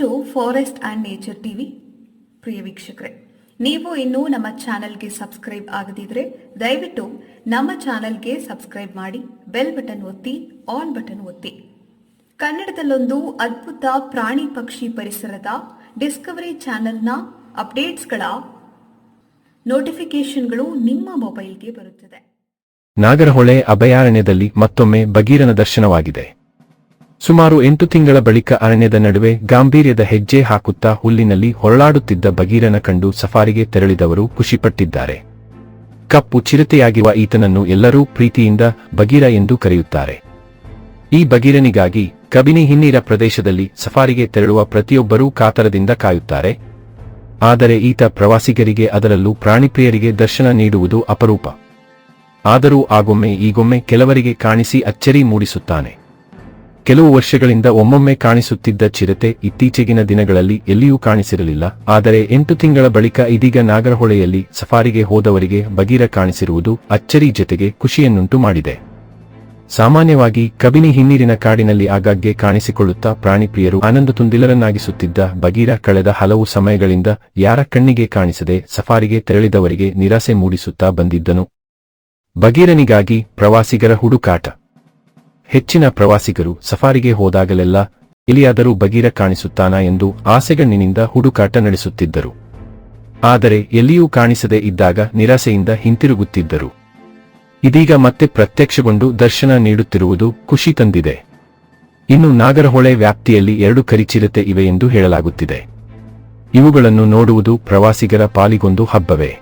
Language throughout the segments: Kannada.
To forest and nature TV ಪ್ರಿಯ ವೀಕ್ಷಕರೇ, ನೀವು ಇನ್ನೂ ನಮ್ಮ ಚಾನಲ್ಗೆ ಸಬ್ಸ್ಕ್ರೈಬ್ ಆಗದಿದ್ರೆ ದಯವಿಟ್ಟು ನಮ್ಮ ಚಾನಲ್ಗೆ ಸಬ್ಸ್ಕ್ರೈಬ್ ಮಾಡಿ, ಬೆಲ್ ಬಟನ್ ಒತ್ತಿ, ಆಲ್ ಬಟನ್ ಒತ್ತಿ. ಕನ್ನಡದಲ್ಲೊಂದು ಅದ್ಭುತ ಪ್ರಾಣಿ ಪಕ್ಷಿ ಪರಿಸರದ ಡಿಸ್ಕವರಿ ಚಾನೆಲ್ನ ಅಪ್ಡೇಟ್ಸ್ಗಳ ನೋಟಿಫಿಕೇಶನ್ಗಳು ನಿಮ್ಮ ಮೊಬೈಲ್ಗೆ ಬರುತ್ತದೆ. ನಾಗರಹೊಳೆ ಅಭಯಾರಣ್ಯದಲ್ಲಿ ಮತ್ತೊಮ್ಮೆ ಬಗೀರನ ದರ್ಶನವಾಗಿದೆ. ಸುಮಾರು ಎಂಟು ತಿಂಗಳ ಬಳಿಕ ಅರಣ್ಯದ ನಡುವೆ ಗಾಂಭೀರ್ಯದ ಹೆಜ್ಜೆ ಹಾಕುತ್ತಾ ಹುಲ್ಲಿನಲ್ಲಿ ಹೊರಳಾಡುತ್ತಿದ್ದ ಬಗೀರನ ಕಂಡು ಸಫಾರಿಗೆ ತೆರಳಿದವರು ಖುಷಿಪಟ್ಟಿದ್ದಾರೆ. ಕಪ್ಪು ಚಿರತೆಯಾಗಿರುವ ಈತನನ್ನು ಎಲ್ಲರೂ ಪ್ರೀತಿಯಿಂದ ಬಗೀರ ಎಂದು ಕರೆಯುತ್ತಾರೆ. ಈ ಬಗೀರನಿಗಾಗಿ ಕಬಿನಿ ಹಿನ್ನೀರ ಪ್ರದೇಶದಲ್ಲಿ ಸಫಾರಿಗೆ ತೆರಳುವ ಪ್ರತಿಯೊಬ್ಬರೂ ಕಾತರದಿಂದ ಕಾಯುತ್ತಾರೆ. ಆದರೆ ಈತ ಪ್ರವಾಸಿಗರಿಗೆ ಅದರಲ್ಲೂ ಪ್ರಾಣಿಪ್ರಿಯರಿಗೆ ದರ್ಶನ ನೀಡುವುದು ಅಪರೂಪ. ಆದರೂ ಆಗೊಮ್ಮೆ ಈಗೊಮ್ಮೆ ಕೆಲವರಿಗೆ ಕಾಣಿಸಿ ಅಚ್ಚರಿ ಮೂಡಿಸುತ್ತಾನೆ. ಕೆಲವು ವರ್ಷಗಳಿಂದ ಒಮ್ಮೊಮ್ಮೆ ಕಾಣಿಸುತ್ತಿದ್ದ ಚಿರತೆ ಇತ್ತೀಚೆಗಿನ ದಿನಗಳಲ್ಲಿ ಎಲ್ಲಿಯೂ ಕಾಣಿಸಿರಲಿಲ್ಲ. ಆದರೆ ಎಂಟು ತಿಂಗಳ ಬಳಿಕ ಇದೀಗ ನಾಗರಹೊಳೆಯಲ್ಲಿ ಸಫಾರಿಗೆ ಹೋದವರಿಗೆ ಬಗೀರ ಕಾಣಿಸಿರುವುದು ಅಚ್ಚರಿ ಜೊತೆಗೆ ಖುಷಿಯನ್ನುಂಟು ಮಾಡಿದೆ. ಸಾಮಾನ್ಯವಾಗಿ ಕಬಿನಿ ಹಿನ್ನೀರಿನ ಕಾಡಿನಲ್ಲಿ ಆಗಾಗ್ಗೆ ಕಾಣಿಸಿಕೊಳ್ಳುತ್ತಾ ಪ್ರಾಣಿಪ್ರಿಯರು ಆನಂದ ತುಂದಿಲರನ್ನಾಗಿಸುತ್ತಿದ್ದ ಬಗೀರ ಕಳೆದ ಹಲವು ಸಮಯಗಳಿಂದ ಯಾರ ಕಣ್ಣಿಗೆ ಕಾಣಿಸದೆ ಸಫಾರಿಗೆ ತೆರಳಿದವರಿಗೆ ನಿರಾಸೆ ಮೂಡಿಸುತ್ತಾ ಬಂದಿದ್ದನು. ಬಗೀರನಿಗಾಗಿ ಪ್ರವಾಸಿಗರ ಹುಡುಕಾಟ. ಹೆಚ್ಚಿನ ಪ್ರವಾಸಿಗರು ಸಫಾರಿಗೆ ಹೋದಾಗಲೆಲ್ಲ ಇಲಿಯಾದರೂ ಬಗೀರ ಕಾಣಿಸುತ್ತಾನಾ ಎಂದು ಆಸೆಗಣ್ಣಿನಿಂದ ಹುಡುಕಾಟ ನಡೆಸುತ್ತಿದ್ದರು. ಆದರೆ ಎಲ್ಲಿಯೂ ಕಾಣಿಸದೇ ಇದ್ದಾಗ ನಿರಾಸೆಯಿಂದ ಹಿಂತಿರುಗುತ್ತಿದ್ದರು. ಇದೀಗ ಮತ್ತೆ ಪ್ರತ್ಯಕ್ಷಗೊಂಡು ದರ್ಶನ ನೀಡುತ್ತಿರುವುದು ಖುಷಿ ತಂದಿದೆ. ಇನ್ನು ನಾಗರಹೊಳೆ ವ್ಯಾಪ್ತಿಯಲ್ಲಿ ಎರಡು ಕರಿಚಿರತೆ ಇವೆ ಎಂದು ಹೇಳಲಾಗುತ್ತಿದೆ. ಇವುಗಳನ್ನು ನೋಡುವುದು ಪ್ರವಾಸಿಗರ ಪಾಲಿಗೊಂದು ಹಬ್ಬವೇ.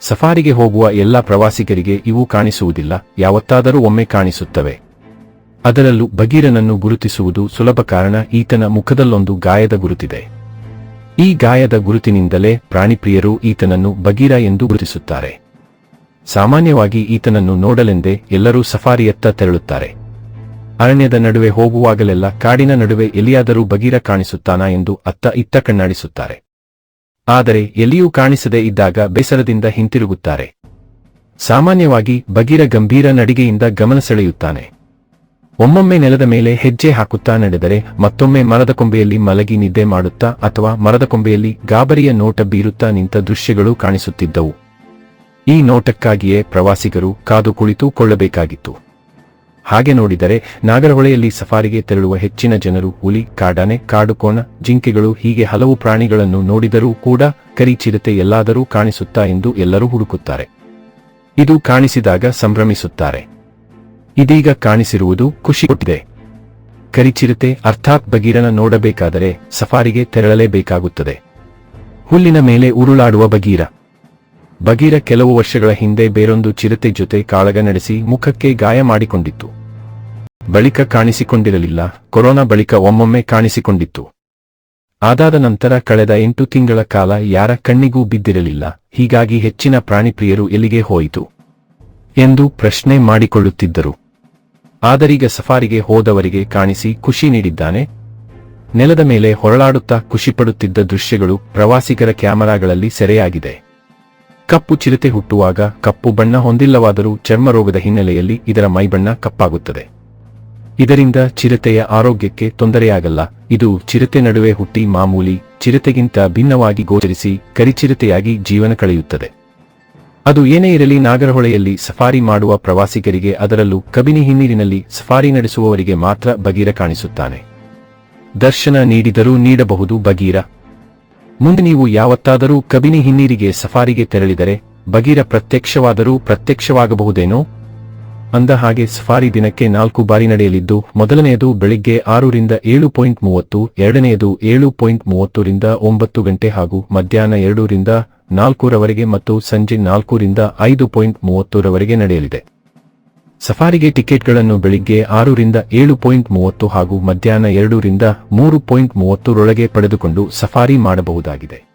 ಸಫಾರಿಗೆ ಹೋಗುವ ಎಲ್ಲ ಪ್ರವಾಸಿಗರಿಗೆ ಇವು ಕಾಣಿಸುವುದಿಲ್ಲ, ಯಾವತ್ತಾದರೂ ಒಮ್ಮೆ ಕಾಣಿಸುತ್ತವೆ. ಅದರಲ್ಲೂ ಬಗೀರನನ್ನು ಗುರುತಿಸುವುದು ಸುಲಭ ಕಾರಣ ಈತನ ಮುಖದಲ್ಲೊಂದು ಗಾಯದ ಗುರುತಿದೆ. ಈ ಗಾಯದ ಗುರುತಿನಿಂದಲೇ ಪ್ರಾಣಿಪ್ರಿಯರು ಈತನನ್ನು ಬಗೀರ ಎಂದು ಗುರುತಿಸುತ್ತಾರೆ. ಸಾಮಾನ್ಯವಾಗಿ ಈತನನ್ನು ನೋಡಲೆಂದೇ ಎಲ್ಲರೂ ಸಫಾರಿಯತ್ತ ತೆರಳುತ್ತಾರೆ. ಅರಣ್ಯದ ನಡುವೆ ಹೋಗುವಾಗಲೆಲ್ಲ ಕಾಡಿನ ನಡುವೆ ಎಲ್ಲಿಯಾದರೂ ಬಗೀರ ಕಾಣಿಸುತ್ತಾನಾ ಎಂದು ಅತ್ತ ಇತ್ತ ಕಣ್ಣಾಡಿಸುತ್ತಾರೆ. ಆದರೆ ಎಲ್ಲಿಯೂ ಕಾಣಿಸದೇ ಇದ್ದಾಗ ಬೇಸರದಿಂದ ಹಿಂತಿರುಗುತ್ತಾರೆ. ಸಾಮಾನ್ಯವಾಗಿ ಬಗೀರ ಗಂಭೀರ ನಡಿಗೆಯಿಂದ ಗಮನ ಸೆಳೆಯುತ್ತಾನೆ. ಒಮ್ಮೊಮ್ಮೆ ನೆಲದ ಮೇಲೆ ಹೆಜ್ಜೆ ಹಾಕುತ್ತಾ ನಡೆದರೆ ಮತ್ತೊಮ್ಮೆ ಮರದ ಕೊಂಬೆಯಲ್ಲಿ ಮಲಗಿ ನಿದ್ದೆ ಮಾಡುತ್ತಾ ಅಥವಾ ಮರದ ಕೊಂಬೆಯಲ್ಲಿ ಗಾಬರಿಯ ನೋಟ ಬೀರುತ್ತಾ ನಿಂತ ದೃಶ್ಯಗಳು ಕಾಣಿಸುತ್ತಿದ್ದವು. ಈ ನೋಟಕ್ಕಾಗಿಯೇ ಪ್ರವಾಸಿಗರು ಕಾದು ಕುಳಿತುಕೊಳ್ಳಬೇಕಾಗಿತ್ತು ಹಾಗೆ ನೋಡಿದರೆ ನಾಗರಹೊಳೆಯಲ್ಲಿ ಸಫಾರಿಗೆ ತೆರಳುವ ಹೆಚ್ಚಿನ ಜನರು ಹುಲಿ, ಕಾಡಾನೆ ಕಾಡುಕೋಣ ಜಿಂಕೆಗಳು ಹೀಗೆ ಹಲವು ಪ್ರಾಣಿಗಳನ್ನು ನೋಡಿದರೂ ಕೂಡ ಕರಿ ಚಿರತೆ ಎಲ್ಲಾದರೂ ಕಾಣಿಸುತ್ತಾ ಎಂದು ಎಲ್ಲರೂ ಹುಡುಕುತ್ತಾರೆ. ಇದು ಕಾಣಿಸಿದಾಗ ಸಂಭ್ರಮಿಸುತ್ತಾರೆ. ಇದೀಗ ಕಾಣಿಸಿರುವುದು ಖುಷಿ ಕೊಟ್ಟಿದೆ. ಕರಿಚಿರತೆ ಅರ್ಥಾತ್ ಬಗೀರನ ನೋಡಬೇಕಾದರೆ ಸಫಾರಿಗೆ ತೆರಳಲೇಬೇಕಾಗುತ್ತದೆ. ಹುಲ್ಲಿನ ಮೇಲೆ ಉರುಳಾಡುವ ಬಗೀರ ಬಗೀರ ಕೆಲವು ವರ್ಷಗಳ ಹಿಂದೆ ಬೇರೊಂದು ಚಿರತೆ ಜೊತೆ ಕಾಳಗ ನಡೆಸಿ ಮುಖಕ್ಕೆ ಗಾಯ ಮಾಡಿಕೊಂಡಿತ್ತು. ಬಳಿಕ ಕಾಣಿಸಿಕೊಂಡಿರಲಿಲ್ಲ, ಕೊರೋನಾ ಬಳಿಕ ಒಮ್ಮೊಮ್ಮೆ ಕಾಣಿಸಿಕೊಂಡಿತ್ತು. ಆದಾದ ನಂತರ ಕಳೆದ ಎಂಟು ತಿಂಗಳ ಕಾಲ ಯಾರ ಕಣ್ಣಿಗೂ ಬಿದ್ದಿರಲಿಲ್ಲ, ಹೀಗಾಗಿ ಹೆಚ್ಚಿನ ಪ್ರಾಣಿಪ್ರಿಯರು ಎಲ್ಲಿಗೆ ಹೋಯಿತು? ಎಂದು ಪ್ರಶ್ನೆ ಮಾಡಿಕೊಳ್ಳುತ್ತಿದ್ದರು. ಆದರೀಗ ಸಫಾರಿಗೆ ಹೋದವರಿಗೆ ಕಾಣಿಸಿ ಖುಷಿ ನೀಡಿದ್ದಾನೆ. ನೆಲದ ಮೇಲೆ ಹೊರಳಾಡುತ್ತಾ ಖುಷಿಪಡುತ್ತಿದ್ದ ದೃಶ್ಯಗಳು ಪ್ರವಾಸಿಗರ ಕ್ಯಾಮೆರಾಗಳಲ್ಲಿ ಸೆರೆಯಾಗಿದೆ. ಕಪ್ಪು ಚಿರತೆ ಹುಟ್ಟುವಾಗ ಕಪ್ಪು ಬಣ್ಣ ಹೊಂದಿಲ್ಲವಾದರೂ ಚರ್ಮರೋಗದ ಹಿನ್ನೆಲೆಯಲ್ಲಿ ಇದರ ಮೈಬಣ್ಣ ಕಪ್ಪಾಗುತ್ತದೆ. ಇದರಿಂದ ಚಿರತೆಯ ಆರೋಗ್ಯಕ್ಕೆ ತೊಂದರೆಯಾಗಲ್ಲ. ಇದು ಚಿರತೆ ನಡುವೆ ಹುಟ್ಟಿ ಮಾಮೂಲಿ ಚಿರತೆಗಿಂತ ಭಿನ್ನವಾಗಿ ಗೋಚರಿಸಿ ಕರಿಚಿರತೆಯಾಗಿ ಜೀವನ ಕಳೆಯುತ್ತದೆ. ಅದು ಏನೇ ಇರಲಿ ನಾಗರಹೊಳೆಯಲ್ಲಿ ಸಫಾರಿ ಮಾಡುವ ಪ್ರವಾಸಿಗರಿಗೆ ಅದರಲ್ಲೂ ಕಬಿನಿ ಹಿನ್ನೀರಿನಲ್ಲಿ ಸಫಾರಿ ನಡೆಸುವವರಿಗೆ ಮಾತ್ರ ಬಗೀರ ಕಾಣಿಸುತ್ತಾನೆ. ದರ್ಶನ ನೀಡಿದರೂ ನೀಡಬಹುದು ಬಗೀರ ಮುಂದೆ ನೀವು ಯಾವತ್ತಾದರೂ ಕಬಿನಿ ಹಿನ್ನೀರಿಗೆ ಸಫಾರಿಗೆ ತೆರಳಿದರೆ ಬಗೀರ ಪ್ರತ್ಯಕ್ಷವಾದರೂ ಪ್ರತ್ಯಕ್ಷವಾಗಬಹುದೇನೋ? ಅಂದ ಹಾಗೆ ಸಫಾರಿ ದಿನಕ್ಕೆ ನಾಲ್ಕು ಬಾರಿ ನಡೆಯಲಿದ್ದು ಮೊದಲನೆಯದು ಬೆಳಿಗ್ಗೆ ಆರರಿಂದ ಏಳು ಪಾಯಿಂಟ್ ಮೂವತ್ತು, ಎರಡನೆಯದು ಏಳು ಪಾಯಿಂಟ್ ಮೂವತ್ತರಿಂದ ಒಂಬತ್ತು ಗಂಟೆ ಹಾಗೂ ಮಧ್ಯಾಹ್ನ ಎರಡರಿಂದ ನಾಲ್ಕೂರವರೆಗೆ ಮತ್ತು ಸಂಜೆ ನಾಲ್ಕೂರಿಂದ ಐದು ಪಾಯಿಂಟ್ ಮೂವತ್ತೂರವರೆಗೆ ನಡೆಯಲಿದೆ. ಸಫಾರಿಗೆ ಟಿಕೆಟ್ಗಳನ್ನು ಬೆಳಿಗ್ಗೆ ಆರರಿಂದ ಏಳು ಪಾಯಿಂಟ್ ಮೂವತ್ತು ಹಾಗೂ ಮಧ್ಯಾಹ್ನ ಎರಡರಿಂದ ಮೂರು ಪಾಯಿಂಟ್ ಮೂವತ್ತರೊಳಗೆ ಪಡೆದುಕೊಂಡು ಸಫಾರಿ ಮಾಡಬಹುದಾಗಿದೆ.